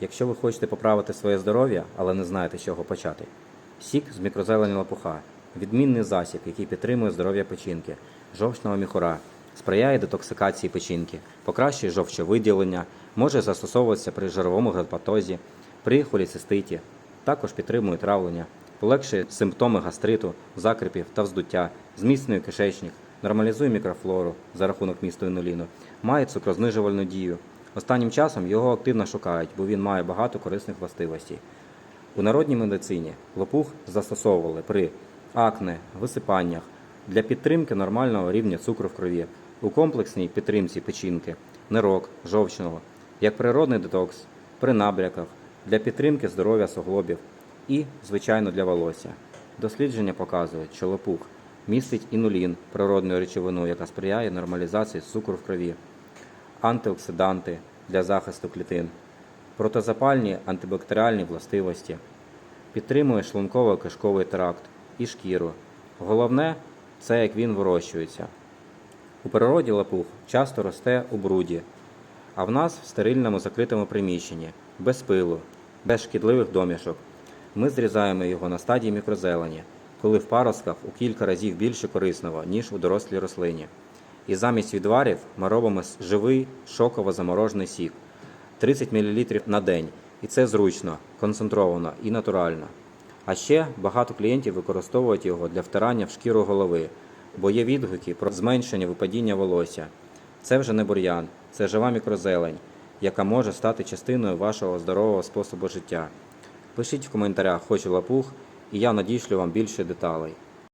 Якщо ви хочете поправити своє здоров'я, але не знаєте, з чого почати. Сік з мікрозелені лопуха відмінний засіб, який підтримує здоров'я печінки, жовчного міхура, сприяє детоксикації печінки, покращує жовчовиділення, може застосовуватися при жировому гепатозі, при холіциститі, також підтримує травлення, полегшує симптоми гастриту, закрипів та вздуття, зміцнює кишечник, нормалізує мікрофлору за рахунок місту інуліну, має цукрознижувальну дію. Останнім часом його активно шукають, бо він має багато корисних властивостей. У народній медицині лопух застосовували при акне, висипаннях для підтримки нормального рівня цукру в крові, у комплексній підтримці печінки, нирок, жовчного, як природний детокс, при набряках, для підтримки здоров'я суглобів і, звичайно, для волосся. Дослідження показують, що лопух містить інулін, природну речовину, яка сприяє нормалізації цукру в крові, антиоксиданти для захисту клітин, протизапальні антибактеріальні властивості, підтримує шлунково-кишковий тракт і шкіру. Головне це як він вирощується. У природі лопух часто росте у бруді, а в нас в стерильному закритому приміщенні, без пилу, без шкідливих домішок. Ми зрізаємо його на стадії мікрозелені, коли в паростках у кілька разів більше корисного, ніж у дорослій рослині. І замість відварів ми робимо живий шоково заморожений сік 30 мл на день. І це зручно, концентровано і натурально. А ще багато клієнтів використовують його для втирання в шкіру голови, бо є відгуки про зменшення випадіння волосся. Це вже не бур'ян, це жива мікрозелень, яка може стати частиною вашого здорового способу життя. Пишіть в коментарях хочу лапух, і я надішлю вам більше деталей.